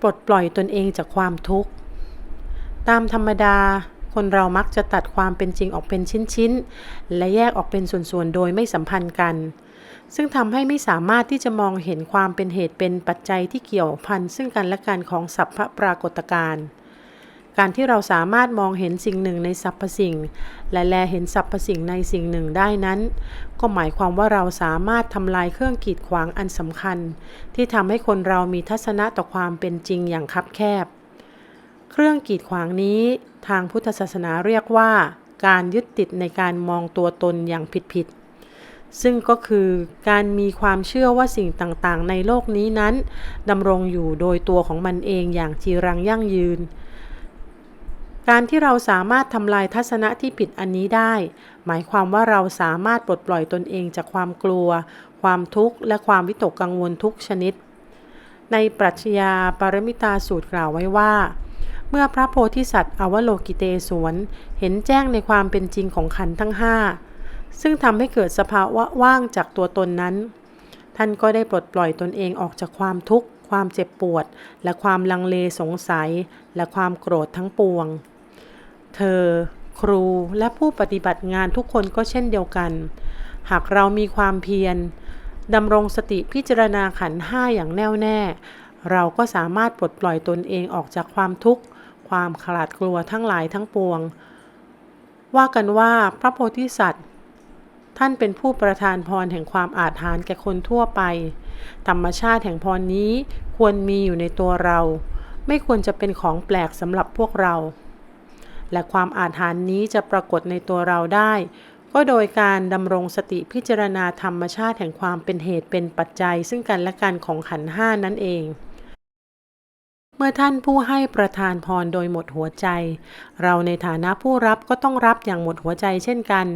ปลดปล่อยตนเองจากความทุกข์ ตามธรรมดาคนเรามักจะตัดความเป็นจริงออกเป็นชิ้นๆ และแยกออกเป็นส่วนๆ โดยไม่สัมพันธ์กัน ซึ่งทำให้ไม่สามารถที่จะมองเห็นความเป็นเหตุเป็นปัจจัยที่เกี่ยวพันซึ่งกันและกันของสรรพปรากฏการณ์ การที่เราสามารถมองเห็นสิ่งหนึ่งในสรรพสิ่ง และแลเห็นสรรพสิ่งในสิ่งหนึ่งได้นั้น ก็หมายความว่าเราสามารถทำลายเครื่องกีดขวางอันสำคัญ ที่ทำให้คนเรามีทัศนะต่อความเป็นจริงอย่างคับแคบ เครื่องกีดขวางนี้ทางพุทธศาสนาเรียกว่า การยึดติดในการมองตัวตนอย่างผิดๆซึ่งก็คือการมีความเชื่อว่าสิ่งต่างๆ ในโลกนี้นั้นดำรงอยู่โดยตัวของมันเองอย่างจีรังยั่งยืน การที่เราสามารถทำลายทัศนะที่ผิดอันนี้ได้ หมายความว่าเราสามารถปลดปล่อยตนเองจากความกลัว ความทุกข์ และความวิตกกังวลทุกชนิด ในปรัชญาปรมิตาสูตรกล่าวไว้ว่า เมื่อพระโพธิสัตว์อวโลกิเตศวน เห็นแจ้งในความเป็นจริงของขันธ์ทั้งห้าซึ่งทำให้เกิดสภาวะว่างจากตัวตนนั้น ท่านก็ได้ปลดปล่อยตนเองออกจากความทุกข์ความเจ็บปวด และความลังเลสงสัย และความโกรธทั้งปวง เธอ ครูและผู้ปฏิบัติงานทุกคนก็เช่นเดียวกัน หากเรามีความเพียรดำรงสติพิจารณาขันห้าอย่างแน่วแน่ เราก็สามารถปลดปล่อยตนเองออกจากความทุกข์ ความขลาดกลัวทั้งหลายทั้งปวง ว่ากันว่าพระโพธิสัตว์ ท่านเป็นผู้ประทานพรแห่งความอาถรรพ์แก่คนทั่วไป ธรรมชาติแห่งพรนี้ควรมีอยู่ในตัวเรา ไม่ควรจะเป็นของแปลกสำหรับพวกเรา และความอาถรรพ์นี้จะปรากฏในตัวเราได้ ก็โดยการดำรงสติพิจารณาธรรมชาติแห่งความเป็นเหตุเป็นปัจจัย ซึ่งกันและกันของขันห้านั่นเองเมื่อท่านผู้ให้ประทานพรโดยหมดหัวใจ เราในฐานะผู้รับก็ต้องรับอย่างหมดหัวใจเช่นกัน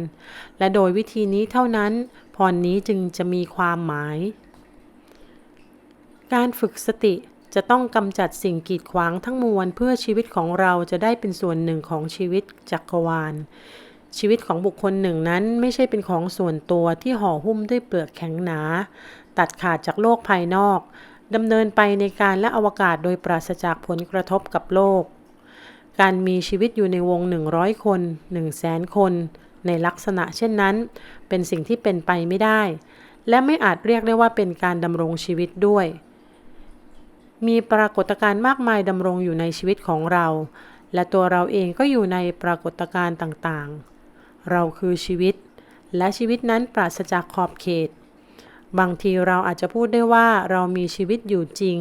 และโดยวิธีนี้เท่านั้น พรนี้จึงจะมีความหมาย การฝึกสติ จะต้องกำจัดสิ่งกีดขวางทั้งมวลเพื่อชีวิตของเราจะได้เป็นส่วนหนึ่งของชีวิตจักรวาล ชีวิตของบุคคลหนึ่งนั้นไม่ใช่เป็นของส่วนตัวที่ห่อหุ้มด้วยเปลือกแข็งหนา ตัดขาดจากโลกภายนอกดำเนินไปในการและอวกาศโดยปราศจากผลกระทบกับโลก การมีชีวิตอยู่ในวง 100 คน 1 0 0 0 0แสนคน ในลักษณะเช่นนั้น เป็นสิ่งที่เป็นไปไม่ได้ และไม่อาจเรียกได้ว่าเป็นการดำรงชีวิตด้วย มีปรากฏการณ์มากมายดำรงอยู่ในชีวิตของเรา และตัวเราเองก็อยู่ในปรากฏการณ์ต่างๆ เราคือชีวิต และชีวิตนั้นปราศจากขอบเขต บางทีเราอาจจะพูดได้ว่าเรามีชีวิตอยู่จริง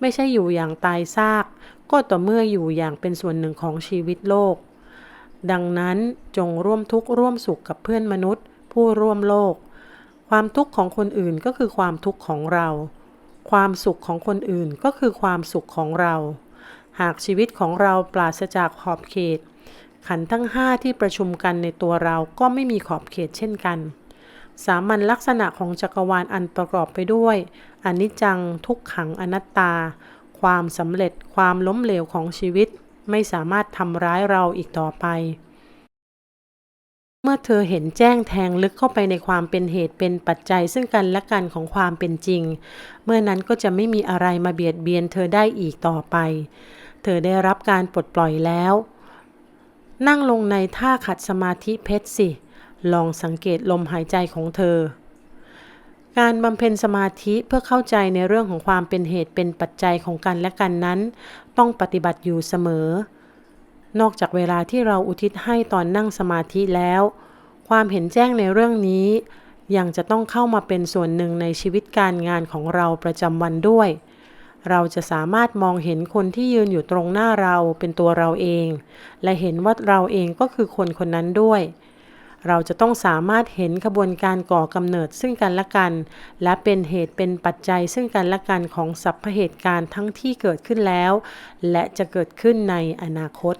ไม่ใช่อยู่อย่างตายซาก ก็ต่อเมื่ออยู่อย่างเป็นส่วนหนึ่งของชีวิตโลก ดังนั้นจงร่วมทุกข์ร่วมสุขกับเพื่อนมนุษย์ ผู้ร่วมโลก ความทุกข์ของคนอื่นก็คือความทุกข์ของเรา ความสุขของคนอื่นก็คือความสุขของเรา หากชีวิตของเราปราศจากขอบเขต ขันทั้งห้าที่ประชุมกันในตัวเราก็ไม่มีขอบเขตเช่นกัน สามัญลักษณะของจักรวาลอันประกอบไปด้วยอนิจจังทุกขังอนัตตา ความสำเร็จความล้มเหลวของชีวิต ไม่สามารถทำร้ายเราอีกต่อไป มื่อเธอเห็นแจ้งแทงลึกเข้าไปในความเป็นเหตุเป็นปัจจัยซึ่งกันและกันของความเป็นจริง เมื่อนั้นก็จะไม่มีอะไรมาเบียดเบียนเธอได้อีกต่อไป เธอได้รับการปลดปล่อยแล้ว นั่งลงในท่าขัดสมาธิเพชรสิ ลองสังเกตลมหายใจของเธอการบำเพ็ญสมาธิเพื่อเข้าใจในเรื่องของความเป็นเหตุเป็นปัจจัยของกันและกันนั้น ต้องปฏิบัติอยู่เสมอ นอกจากเวลาที่เราอุทิศให้ตอนนั่งสมาธิแล้ว ความเห็นแจ้งในเรื่องนี้ ยังจะต้องเข้ามาเป็นส่วนหนึ่งในชีวิตการงานของเราประจำวันด้วย เราจะสามารถมองเห็นคนที่ยืนอยู่ตรงหน้าเราเป็นตัวเราเอง และเห็นว่าเราเองก็คือคนคนนั้นด้วย เราจะต้องสามารถเห็นขบวนการก่อกำเนิดซึ่งกันและกัน และเป็นเหตุเป็นปัจจัยซึ่งกันและกันของสรรพเหตุการณ์ทั้งที่เกิดขึ้นแล้ว และจะเกิดขึ้นในอนาคต